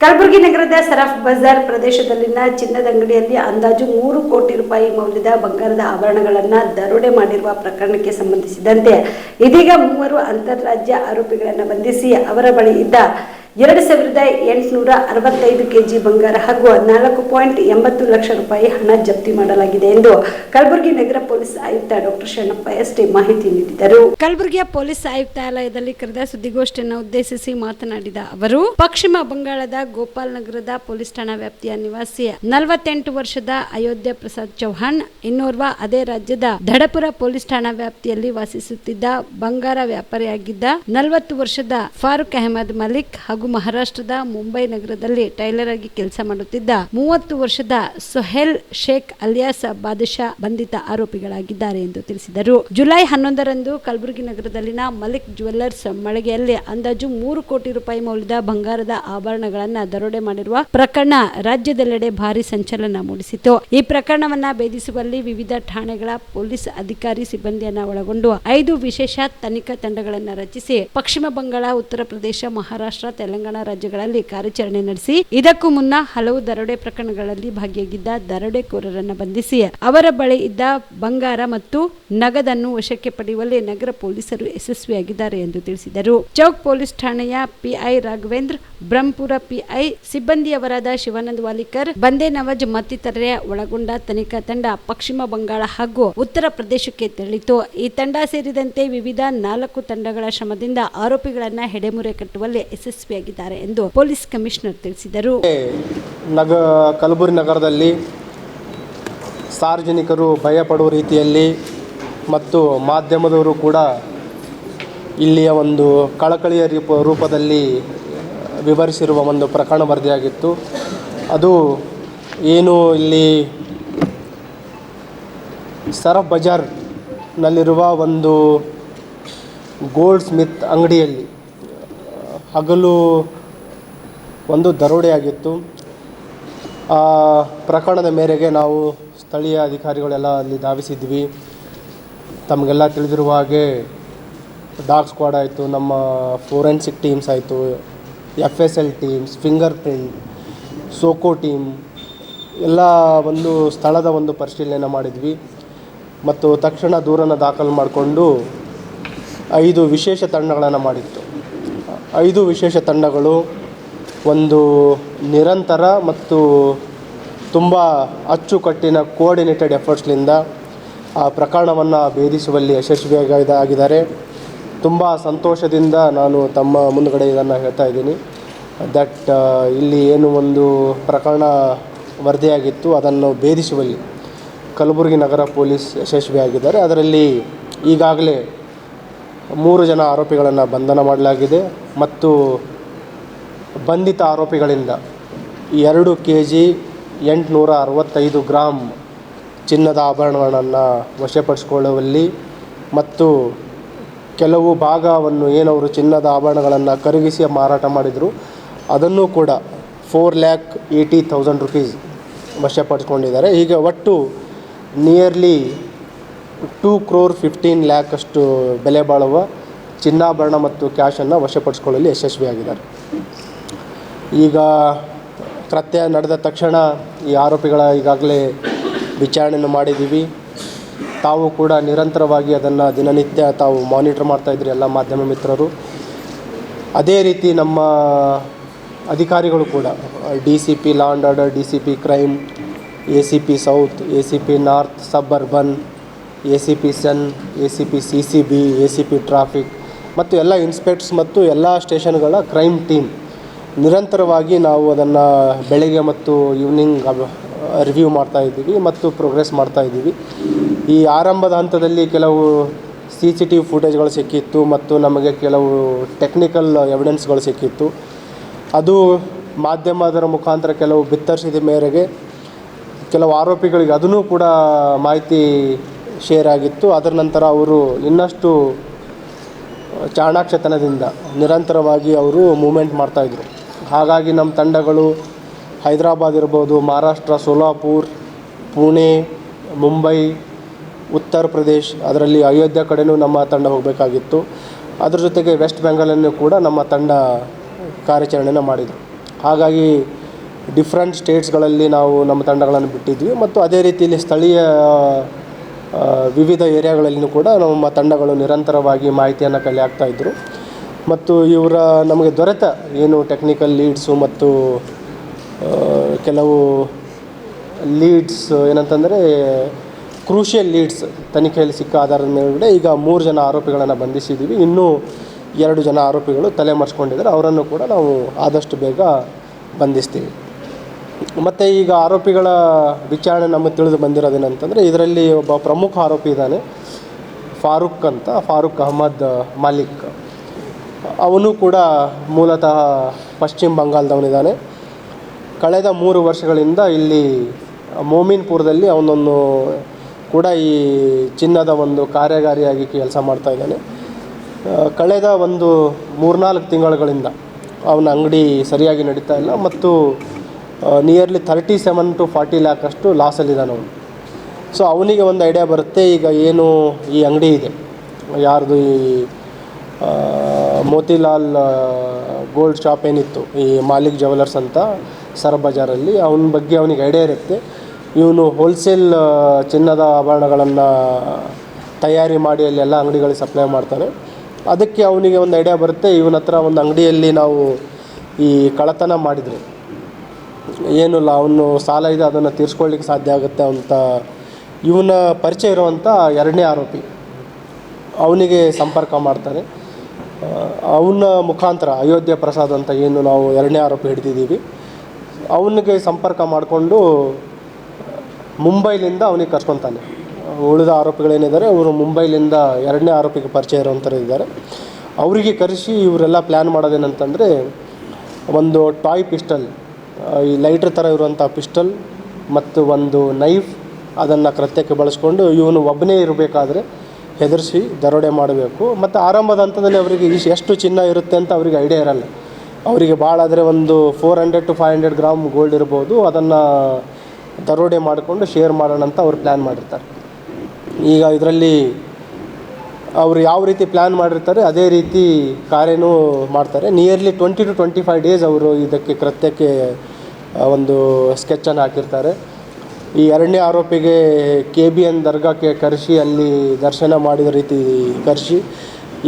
ಕಲಬುರಗಿ ನಗರದ ಸರಫ್ ಬಜಾರ್ ಪ್ರದೇಶದಲ್ಲಿನ ಚಿನ್ನದ ಅಂಗಡಿಯಲ್ಲಿ ಅಂದಾಜು ಮೂರು ಕೋಟಿ ರೂಪಾಯಿ ಮೌಲ್ಯದ ಬಂಗಾರದ ಆಭರಣಗಳನ್ನು ದರೋಡೆ ಮಾಡಿರುವ ಪ್ರಕರಣಕ್ಕೆ ಸಂಬಂಧಿಸಿದಂತೆ ಇದೀಗ ಮೂವರು ಅಂತಾರಾಜ್ಯ ಆರೋಪಿಗಳನ್ನು ಬಂಧಿಸಿ ಅವರ ಬಳಿ ಇದ್ದ ಎರಡು ಸಾವಿರದ ಎಂಟುನೂರ ಅರವತ್ತೈದು ಕೆಜಿ ಬಂಗಾರ ಹಾಗೂ ನಾಲ್ಕು ಪಾಯಿಂಟ್ ಎಂಬತ್ತು ಲಕ್ಷ ರೂಪಾಯಿ ಹಣ ಜಪ್ತಿ ಮಾಡಲಾಗಿದೆ ಎಂದು ಕಲಬುರಗಿ ನಗರ ಪೊಲೀಸ್ ಆಯುಕ್ತ ಡಾಕ್ಟರ್ ಶರಣಪ್ಪ ಎಸ್ಟಿ ಮಾಹಿತಿ ನೀಡಿದರು. ಕಲಬುರಗಿಯ ಪೊಲೀಸ್ ಆಯುಕ್ತಾಲಯದಲ್ಲಿ ಕರೆದ ಸುದ್ದಿಗೋಷ್ಠಿಯನ್ನು ಉದ್ದೇಶಿಸಿ ಮಾತನಾಡಿದ ಅವರು, ಪಶ್ಚಿಮ ಬಂಗಾಳದ ಗೋಪಾಲ್ ನಗರದ ಪೊಲೀಸ್ ಠಾಣಾ ವ್ಯಾಪ್ತಿಯ ನಿವಾಸಿ ನಲವತ್ತೆಂಟು ವರ್ಷದ ಅಯೋಧ್ಯ ಪ್ರಸಾದ್ ಚೌಹಾಣ್, ಇನ್ನೋರ್ವ ಅದೇ ರಾಜ್ಯದ ದಡಪುರ ಪೊಲೀಸ್ ಠಾಣಾ ವ್ಯಾಪ್ತಿಯಲ್ಲಿ ವಾಸಿಸುತ್ತಿದ್ದ ಬಂಗಾರ ವ್ಯಾಪಾರಿಯಾಗಿದ್ದ ನಲವತ್ತು ವರ್ಷದ ಫಾರೂಕ್ ಅಹಮದ್ ಮಲಿಕ್ ಹಾಗೂ ಮಹಾರಾಷ್ಟ್ರದ ಮುಂಬೈ ನಗರದಲ್ಲಿ ಟೈಲರ್ ಆಗಿ ಕೆಲಸ ಮಾಡುತ್ತಿದ್ದ ಮೂವತ್ತು ವರ್ಷದ ಸೊಹೇಲ್ ಶೇಖ್ ಅಲಿಯಾಸ್ ಬಾದಶಾ ಬಂಧಿತ ಆರೋಪಿಗಳಾಗಿದ್ದಾರೆ ಎಂದು ತಿಳಿಸಿದರು. ಜುಲೈ ಹನ್ನೊಂದರಂದು ಕಲಬುರಗಿ ನಗರದಲ್ಲಿನ ಮಲಿಕ್ ಜುವೆಲ್ಲರ್ಸ್ ಮಳಿಗೆಯಲ್ಲಿ ಅಂದಾಜು ಮೂರು ಕೋಟಿ ರೂಪಾಯಿ ಮೌಲ್ಯದ ಬಂಗಾರದ ಆಭರಣಗಳನ್ನು ದರೋಡೆ ಮಾಡಿರುವ ಪ್ರಕರಣ ರಾಜ್ಯದೆಲ್ಲೆಡೆ ಭಾರಿ ಸಂಚಲನ ಮೂಡಿಸಿತು ಈ ಪ್ರಕರಣವನ್ನ ಭೇದಿಸುವಲ್ಲಿ ವಿವಿಧ ಠಾಣೆಗಳ ಪೊಲೀಸ್ ಅಧಿಕಾರಿ ಸಿಬ್ಬಂದಿಯನ್ನ ಒಳಗೊಂಡು ಐದು ವಿಶೇಷ ತನಿಖಾ ತಂಡಗಳನ್ನು ರಚಿಸಿ ಪಶ್ಚಿಮ ಬಂಗಾಳ, ಉತ್ತರ ಪ್ರದೇಶ, ಮಹಾರಾಷ್ಟ್ರ, ತೆಲಂಗಾಣ ರಾಜ್ಯಗಳಲ್ಲಿ ಕಾರ್ಯಾಚರಣೆ ನಡೆಸಿ, ಇದಕ್ಕೂ ಮುನ್ನ ಹಲವು ದರೋಡೆ ಪ್ರಕರಣಗಳಲ್ಲಿ ಭಾಗಿಯಾಗಿದ್ದ ದರೋಡೆಕೋರರನ್ನು ಬಂಧಿಸಿ, ಅವರ ಬಳಿ ಇದ್ದ ಬಂಗಾರ ಮತ್ತು ನಗದನ್ನು ವಶಕ್ಕೆ ಪಡೆಯುವಲ್ಲಿ ನಗರ ಪೊಲೀಸರು ಯಶಸ್ವಿಯಾಗಿದ್ದಾರೆ ಎಂದು ತಿಳಿಸಿದರು. ಚೌಕ್ ಪೊಲೀಸ್ ಠಾಣೆಯ ಪಿಐ ರಾಘವೇಂದ್ರ, ಬ್ರಹ್ಮಪುರ ಪಿಐ ಸಿಬ್ಬಂದಿಯವರಾದ ಶಿವಾನಂದ ವಾಲಿಕರ್, ಬಂದೇ ನವಾಜ್ ಮತ್ತಿತರರ ಒಳಗೊಂಡ ತನಿಖಾ ತಂಡ ಪಶ್ಚಿಮ ಬಂಗಾಳ ಹಾಗೂ ಉತ್ತರ ಪ್ರದೇಶಕ್ಕೆ ತೆರಳಿತು. ಈ ತಂಡ ಸೇರಿದಂತೆ ವಿವಿಧ ನಾಲ್ಕು ತಂಡಗಳ ಶ್ರಮದಿಂದ ಆರೋಪಿಗಳನ್ನ ಹೆಡೆಮುರೆ ಕಟ್ಟುವಲ್ಲಿ ಯಶಸ್ವಿಯಾಗಿದ್ದಾರೆ ಎಂದು ಪೊಲೀಸ್ ಕಮಿಷನರ್ ತಿಳಿಸಿದರು. ನಗ, ಕಲಬುರಗಿ ನಗರದಲ್ಲಿ ಸಾರ್ವಜನಿಕರು ಭಯಪಡುವ ರೀತಿಯಲ್ಲಿ ಮತ್ತು ಮಾಧ್ಯಮದವರು ಕೂಡ ಇಲ್ಲಿಯ ಒಂದು ಕಳಕಳಿಯ ರೂಪ, ರೂಪದಲ್ಲಿ ವಿವರಿಸಿರುವ ಒಂದು ಪ್ರಕರಣ ವರದಿಯಾಗಿತ್ತು. ಅದು ಏನು ಇಲ್ಲಿ ಸರಫ್ ಬಜಾರ್ನಲ್ಲಿರುವ ಒಂದು ಗೋಲ್ಡ್ ಸ್ಮಿತ್ ಅಂಗಡಿಯಲ್ಲಿ ಹಗಲು ಒಂದು ದರೋಡೆಯಾಗಿತ್ತು. ಆ ಪ್ರಕರಣದ ಮೇರೆಗೆ ನಾವು ಸ್ಥಳೀಯ ಅಧಿಕಾರಿಗಳೆಲ್ಲ ಅಲ್ಲಿ ಧಾವಿಸಿದ್ವಿ. ತಮಗೆಲ್ಲ ತಿಳಿದಿರುವ ಹಾಗೆ ಡಾಗ್ ಸ್ಕ್ವಾಡ್ ಆಯಿತು, ನಮ್ಮ ಫೋರೆನ್ಸಿಕ್ ಟೀಮ್ಸ್ ಆಯಿತು F S L teams fingerprint SOCO team, ಎಲ್ಲ ಒಂದು ಸ್ಥಳದ ಒಂದು ಪರಿಶೀಲನೆ ಮಾಡಿದ್ವಿ. ಮತ್ತು ತಕ್ಷಣ ದೂರನ್ನು ದಾಖಲು ಮಾಡಿಕೊಂಡು ಐದು ವಿಶೇಷ ತಂಡಗಳನ್ನು ಮಾಡಿತ್ತು. ಐದು ವಿಶೇಷ ತಂಡಗಳು, ಒಂದು ನಿರಂತರ ಮತ್ತು ತುಂಬ ಅಚ್ಚುಕಟ್ಟಿನ ಕೋಆರ್ಡಿನೇಟೆಡ್ ಎಫರ್ಟ್ಸ್ನಿಂದ ಆ ಪ್ರಕರಣವನ್ನು ಭೇದಿಸುವಲ್ಲಿ ಯಶಸ್ವಿಯಾಗಿ ಆಗಿದ್ದಾರೆ ತುಂಬ ಸಂತೋಷದಿಂದ ನಾನು ತಮ್ಮ ಮುಂದುಗಡೆ ಇದನ್ನು ಹೇಳ್ತಾ ಇದ್ದೀನಿ. ದಟ್ ಇಲ್ಲಿ ಏನು ಒಂದು ಪ್ರಕರಣ ವರದಿಯಾಗಿತ್ತು, ಅದನ್ನು ಭೇದಿಸುವಲ್ಲಿ ಕಲಬುರಗಿ ನಗರ ಪೊಲೀಸ್ ಯಶಸ್ವಿಯಾಗಿದ್ದಾರೆ. ಅದರಲ್ಲಿ ಈಗಾಗಲೇ ಮೂರು ಜನ ಆರೋಪಿಗಳನ್ನು ಬಂಧನ ಮಾಡಲಾಗಿದೆ ಮತ್ತು ಬಂಧಿತ ಆರೋಪಿಗಳಿಂದ ಎರಡು ಕೆ ಜಿ ಎಂಟುನೂರ ಅರವತ್ತೈದು ಗ್ರಾಮ್ ಚಿನ್ನದ ಆಭರಣಗಳನ್ನು ವಶಪಡಿಸಿಕೊಳ್ಳುವಲ್ಲಿ ಮತ್ತು ಕೆಲವು ಭಾಗವನ್ನು ಏನವರು ಚಿನ್ನದ ಆಭರಣಗಳನ್ನು ಕರಗಿಸಿ ಮಾರಾಟ ಮಾಡಿದರು. ಅದನ್ನು ಕೂಡ four lakh eighty thousand rupees ವಶಪಡಿಸ್ಕೊಂಡಿದ್ದಾರೆ. ಹೀಗೆ ಒಟ್ಟು nearly two crore fifteen lakh ಅಷ್ಟು ಬೆಲೆ ಬಾಳುವ ಚಿನ್ನಾಭರಣ ಮತ್ತು ಕ್ಯಾಶನ್ನು ವಶಪಡಿಸ್ಕೊಳ್ಳಲು ಯಶಸ್ವಿಯಾಗಿದ್ದಾರೆ. ಈಗ ಕೃತ್ಯ ನಡೆದ ತಕ್ಷಣ ಈ ಆರೋಪಿಗಳ ಈಗಾಗಲೇ ವಿಚಾರಣೆಯನ್ನು ಮಾಡಿದ್ದೀವಿ. ತಾವು ಕೂಡ ನಿರಂತರವಾಗಿ ಅದನ್ನು ದಿನನಿತ್ಯ ತಾವು ಮಾನಿಟ್ರ್ ಮಾಡ್ತಾಯಿದ್ರಿ ಎಲ್ಲ ಮಾಧ್ಯಮ ಮಿತ್ರರು. ಅದೇ ರೀತಿ ನಮ್ಮ ಅಧಿಕಾರಿಗಳು ಕೂಡ, D C P law and order D C P crime A C P south A C P north suburban A C P CEN A C P C C B A C P traffic ಮತ್ತು ಎಲ್ಲ ಇನ್ಸ್ಪೆಕ್ಟ್ಸ್ ಮತ್ತು ಎಲ್ಲ ಸ್ಟೇಷನ್ಗಳ crime team ನಿರಂತರವಾಗಿ ನಾವು ಅದನ್ನು ಬೆಳಗ್ಗೆ ಮತ್ತು evening review ಮಾಡ್ತಾ ಇದ್ದೀವಿ ಮತ್ತು ಪ್ರೋಗ್ರೆಸ್ ಮಾಡ್ತಾ ಇದ್ದೀವಿ. ಈ ಆರಂಭದ ಹಂತದಲ್ಲಿ ಕೆಲವು ಸಿ ಸಿ ಟಿ ವಿ ಫುಟೇಜ್ಗಳು ಸಿಕ್ಕಿತ್ತು ಮತ್ತು ನಮಗೆ ಕೆಲವು ಟೆಕ್ನಿಕಲ್ ಎವಿಡೆನ್ಸ್ಗಳು ಸಿಕ್ಕಿತ್ತು. ಅದು ಮಾಧ್ಯಮದರ ಮುಖಾಂತರ ಕೆಲವು ಬಿತ್ತರಿಸಿದ ಮೇರೆಗೆ ಕೆಲವು ಆರೋಪಿಗಳಿಗೆ ಅದನ್ನು ಕೂಡ ಮಾಹಿತಿ ಶೇರ್ ಆಗಿತ್ತು. ಅದರ ನಂತರ ಅವರು ಇನ್ನಷ್ಟು ಚಾಣಾಕ್ಷತನದಿಂದ ನಿರಂತರವಾಗಿ ಅವರು ಮೂಮೆಂಟ್ ಮಾಡ್ತಾಯಿದ್ರು ಹಾಗಾಗಿ ನಮ್ಮ ತಂಡಗಳು ಹೈದರಾಬಾದ್ ಇರ್ಬೋದು, ಮಹಾರಾಷ್ಟ್ರ, ಸೋಲಾಪುರ್, ಪುಣೆ, ಮುಂಬೈ, ಉತ್ತರ ಪ್ರದೇಶ್, ಅದರಲ್ಲಿ ಅಯೋಧ್ಯೆ ಕಡೆಯೂ ನಮ್ಮ ತಂಡ ಹೋಗಬೇಕಾಗಿತ್ತು. ಅದ್ರ ಜೊತೆಗೆ ವೆಸ್ಟ್ ಬೆಂಗಾಲನ್ನು ಕೂಡ ನಮ್ಮ ತಂಡ ಕಾರ್ಯಾಚರಣೆಯನ್ನು ಮಾಡಿದರು. ಹಾಗಾಗಿ ಡಿಫ್ರೆಂಟ್ ಸ್ಟೇಟ್ಸ್ಗಳಲ್ಲಿ ನಾವು ನಮ್ಮ ತಂಡಗಳನ್ನು ಬಿಟ್ಟಿದ್ವಿ. ಮತ್ತು ಅದೇ ರೀತಿಯಲ್ಲಿ ಸ್ಥಳೀಯ ವಿವಿಧ ಏರಿಯಾಗಳಲ್ಲಿಯೂ ಕೂಡ ನಮ್ಮ ತಂಡಗಳು ನಿರಂತರವಾಗಿ ಮಾಹಿತಿಯನ್ನು ಕಲೆ ಹಾಕ್ತಾಯಿದ್ರು ಮತ್ತು ಇವರ ನಮಗೆ ದೊರೆತ ಏನು ಟೆಕ್ನಿಕಲ್ ಲೀಡ್ಸು ಮತ್ತು ಕೆಲವು ಲೀಡ್ಸ್ ಏನಂತಂದರೆ ಕ್ರೂಷಿಯಲ್ ಲೀಡ್ಸ್ ತನಿಖೆಯಲ್ಲಿ ಸಿಕ್ಕ ಆಧಾರದ ಮೇಲ್ಗಡೆ ಈಗ ಮೂರು ಜನ ಆರೋಪಿಗಳನ್ನು ಬಂಧಿಸಿದ್ದೀವಿ ಇನ್ನೂ ಎರಡು ಜನ ಆರೋಪಿಗಳು ತಲೆ ಮರೆಸ್ಕೊಂಡಿದ್ದಾರೆ ಅವರನ್ನು ಕೂಡ ನಾವು ಆದಷ್ಟು ಬೇಗ ಬಂಧಿಸ್ತೀವಿ. ಮತ್ತು ಈಗ ಆರೋಪಿಗಳ ವಿಚಾರಣೆ ನಮಗೆ ತಿಳಿದು ಬಂದಿರೋದೇನಂತಂದರೆ ಇದರಲ್ಲಿ ಒಬ್ಬ ಪ್ರಮುಖ ಆರೋಪಿ ಇದ್ದಾನೆ, ಫಾರೂಕ್ ಅಂತ, ಫಾರೂಕ್ ಅಹಮದ್ ಮಾಲಿಕ್. ಅವನು ಕೂಡ ಮೂಲತಃ ಪಶ್ಚಿಮ ಬಂಗಾಳದವನಿದ್ದಾನೆ. ಕಳೆದ ಮೂರು ವರ್ಷಗಳಿಂದ ಇಲ್ಲಿ ಮೋಮಿನ್ಪುರದಲ್ಲಿ ಅವನನ್ನು ಕೂಡ ಈ ಚಿನ್ನದ ಒಂದು ಕಾರ್ಯಗಾರಿಯಾಗಿ ಕೆಲಸ ಮಾಡ್ತಾ ಇದ್ದಾನೆ. ಕಳೆದ ಒಂದು ಮೂರ್ನಾಲ್ಕು ತಿಂಗಳುಗಳಿಂದ ಅವನ ಅಂಗಡಿ ಸರಿಯಾಗಿ ನಡೀತಾ ಇಲ್ಲ ಮತ್ತು nearly thirty seven to forty lakh ಅಷ್ಟು ಲಾಸಲ್ಲಿದ್ದಾನೆ ಅವನು. ಸೊ ಅವನಿಗೆ ಒಂದು ಐಡಿಯಾ ಬರುತ್ತೆ, ಈಗ ಏನು ಈ ಅಂಗಡಿ ಇದೆ. ಯಾರ್ದು ಈ ಮೋತಿಲಾಲ್ ಗೋಲ್ಡ್ ಶಾಪ್ ಏನಿತ್ತು, ಈ ಮಾಲಿಕ್ ಜ್ಯುವೆಲರ್ಸ್ ಅಂತ ಸರ್ ಬಜಾರಲ್ಲಿ, ಅವನ ಬಗ್ಗೆ ಅವನಿಗೆ ಐಡಿಯಾ ಇರುತ್ತೆ. ಇವನು ಹೋಲ್ಸೇಲ್ ಚಿನ್ನದ ಆಭರಣಗಳನ್ನು ತಯಾರಿ ಮಾಡಿ ಅಲ್ಲಿ ಎಲ್ಲ ಅಂಗಡಿಗಳಿಗೆ ಸಪ್ಲೈ ಮಾಡ್ತಾನೆ. ಅದಕ್ಕೆ ಅವನಿಗೆ ಒಂದು ಐಡಿಯಾ ಬರುತ್ತೆ ಇವನ ಹತ್ರ ಒಂದು ಅಂಗಡಿಯಲ್ಲಿ ನಾವು ಈ ಕಳ್ಳತನ ಮಾಡಿದರೆ. ಏನು ಇಲ್ಲ ಅವನು ಸಾಲ ಇದೆ, ಅದನ್ನು ತೀರಿಸ್ಕೊಳ್ಳಿಕ್ಕೆ ಸಾಧ್ಯ ಆಗುತ್ತೆ ಅಂತ ಇವನ ಪರಿಚಯ ಇರುವಂಥ ಎರಡನೇ ಆರೋಪಿ ಅವನಿಗೆ ಸಂಪರ್ಕ ಮಾಡ್ತಾನೆ ಅವನ ಮುಖಾಂತರ ಅಯೋಧ್ಯೆ ಪ್ರಸಾದ್ ಅಂತ ಏನು ನಾವು ಎರಡನೇ ಆರೋಪಿ ಹಿಡಿದಿದ್ದೀವಿ. ಅವನಿಗೆ ಸಂಪರ್ಕ ಮಾಡಿಕೊಂಡು ಮುಂಬೈಲಿಂದ ಅವನಿಗೆ ಕರ್ಕೊತಾನೆ ಉಳಿದ ಆರೋಪಿಗಳೇನಿದ್ದಾರೆ ಅವರು ಮುಂಬೈಲಿಂದ ಎರಡನೇ ಆರೋಪಿಗೆ ಪರಿಚಯ ಇರುವಂಥವ್ರು ಇದ್ದಾರೆ. ಅವರಿಗೆ ಕರೆಸಿ ಇವರೆಲ್ಲ ಪ್ಲ್ಯಾನ್ ಮಾಡೋದೇನಂತಂದರೆ ಒಂದು ಟಾಯ್ ಪಿಸ್ಟಲ್ ಈ ಲೈಟ್ರ್ ಥರ ಇರುವಂಥ ಪಿಸ್ಟಲ್ ಮತ್ತು ಒಂದು ನೈಫ್ ಅದನ್ನು ಕೃತ್ಯಕ್ಕೆ ಬಳಸ್ಕೊಂಡು ಇವನು ಒಬ್ಬನೇ ಇರಬೇಕಾದ್ರೆ ಹೆದರಿಸಿ ದರೋಡೆ ಮಾಡಬೇಕು. ಮತ್ತು ಆರಂಭದ ಹಂತದಲ್ಲಿ ಅವರಿಗೆ ಇಶ್ ಎಷ್ಟು ಚಿನ್ನ ಇರುತ್ತೆ ಅಂತ ಅವರಿಗೆ ಐಡಿಯಾ ಇರಲ್ಲ. ಅವರಿಗೆ ಭಾಳ ಆದರೆ ಒಂದು four hundred to five hundred gram gold ಇರ್ಬೋದು, ಅದನ್ನು ದರೋಡೆ ಮಾಡಿಕೊಂಡು ಶೇರ್ ಮಾಡೋಣ ಅಂತ ಅವ್ರು ಪ್ಲ್ಯಾನ್ ಮಾಡಿರ್ತಾರೆ. ಈಗ ಇದರಲ್ಲಿ ಅವರು ಯಾವ ರೀತಿ ಪ್ಲ್ಯಾನ್ ಮಾಡಿರ್ತಾರೆ, ಅದೇ ರೀತಿ ಕಾರ್ಯನೂ ಮಾಡ್ತಾರೆ. Nearly twenty to twenty five days ಅವರು ಇದಕ್ಕೆ ಕೃತ್ಯಕ್ಕೆ ಒಂದು ಸ್ಕೆಚನ್ನು ಹಾಕಿರ್ತಾರೆ. ಈ ಎರಡನೇ ಆರೋಪಿಗೆ ಕೆ ಬಿ ಎನ್ ದರ್ಗಾಕ್ಕೆ ಕರೆಸಿ, ಅಲ್ಲಿ ದರ್ಶನ ಮಾಡಿದ ರೀತಿ ಕರೆಸಿ,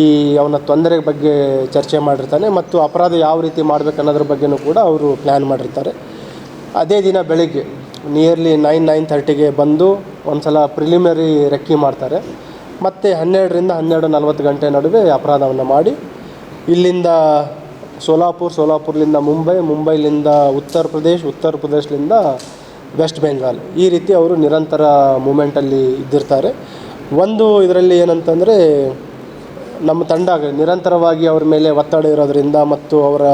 ಈ ಅವನ ತೊಂದರೆ ಬಗ್ಗೆ ಚರ್ಚೆ ಮಾಡಿರ್ತಾನೆ ಮತ್ತು ಅಪರಾಧ ಯಾವ ರೀತಿ ಮಾಡಬೇಕು ಅನ್ನೋದ್ರ ಬಗ್ಗೆನೂ ಕೂಡ ಅವರು ಪ್ಲ್ಯಾನ್ ಮಾಡಿರ್ತಾರೆ. ಅದೇ ದಿನ ಬೆಳಿಗ್ಗೆ ನಿಯರ್ಲಿ ನೈನ್ ನೈನ್ ಥರ್ಟಿಗೆ ಬಂದು ಒಂದು ಸಲ ಪ್ರಿಲಿಮಿನರಿ ರೆಕ್ಕಿ ಮಾಡ್ತಾರೆ. ಮತ್ತು ಹನ್ನೆರಡರಿಂದ ಹನ್ನೆರಡು ನಲವತ್ತು ಗಂಟೆ ನಡುವೆ ಅಪರಾಧವನ್ನು ಮಾಡಿ ಇಲ್ಲಿಂದ ಸೋಲಾಪುರ್, ಸೋಲಾಪುರ್ಲಿಂದ ಮುಂಬೈ, ಮುಂಬೈಲಿಂದ ಉತ್ತರ ಪ್ರದೇಶ್, ಉತ್ತರ ಪ್ರದೇಶದಿಂದ ವೆಸ್ಟ್ ಬೆಂಗಾಲ್. ಈ ರೀತಿ ಅವರು ನಿರಂತರ ಮೂಮೆಂಟಲ್ಲಿ ಇದ್ದಿರ್ತಾರೆ. ಒಂದು ಇದರಲ್ಲಿ ಏನಂತಂದರೆ ನಮ್ಮ ತಂಡ ನಿರಂತರವಾಗಿ ಅವ್ರ ಮೇಲೆ ಒತ್ತಡ ಇರೋದರಿಂದ ಮತ್ತು ಅವರ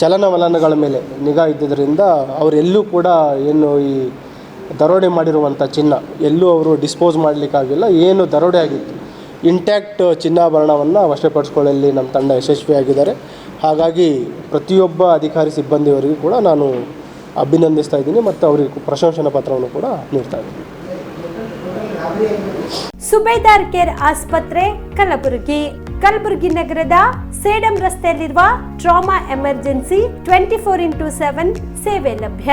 ಚಲನವಲನಗಳ ಮೇಲೆ ನಿಗಾ ಇದ್ದಿದ್ದರಿಂದ ಅವರೆಲ್ಲೂ ಕೂಡ ಏನು ಈ ದರೋಡೆ ಮಾಡಿರುವಂಥ ಚಿನ್ನ ಎಲ್ಲೂ ಅವರು ಡಿಸ್ಪೋಸ್ ಮಾಡಲಿಕ್ಕಾಗಿಲ್ಲ, ಏನು ದರೋಡೆ ಆಗಿತ್ತು. ಇಂಟ್ಯಾಕ್ಟ್ ಚಿನ್ನಾಭರಣವನ್ನು ವಶಪಡಿಸ್ಕೊಳ್ಳಲ್ಲಿ ನಮ್ಮ ತಂಡ ಯಶಸ್ವಿಯಾಗಿದ್ದಾರೆ. ಹಾಗಾಗಿ ಪ್ರತಿಯೊಬ್ಬ ಅಧಿಕಾರಿ ಸಿಬ್ಬಂದಿಯವರಿಗೂ ಕೂಡ ನಾನು ಅಭಿನಂದಿಸ್ತಾ ಇದ್ದೀನಿ ಮತ್ತು ಅವರಿಗೆ ಪ್ರಶಂಸನಾ ಪತ್ರವನ್ನು ಕೂಡ ನೀಡ್ತಾ ಇದ್ದೀನಿ. ಸುಬೇದಾರ್ ಕೇರ್ ಆಸ್ಪತ್ರೆ, ಕಲಬುರಗಿ. ಕಲಬುರಗಿ ನಗರದ ಸೇಡಂ ರಸ್ತೆಯಲ್ಲಿರುವ trauma emergency twenty four into seven ಸೇವೆ ಲಭ್ಯ.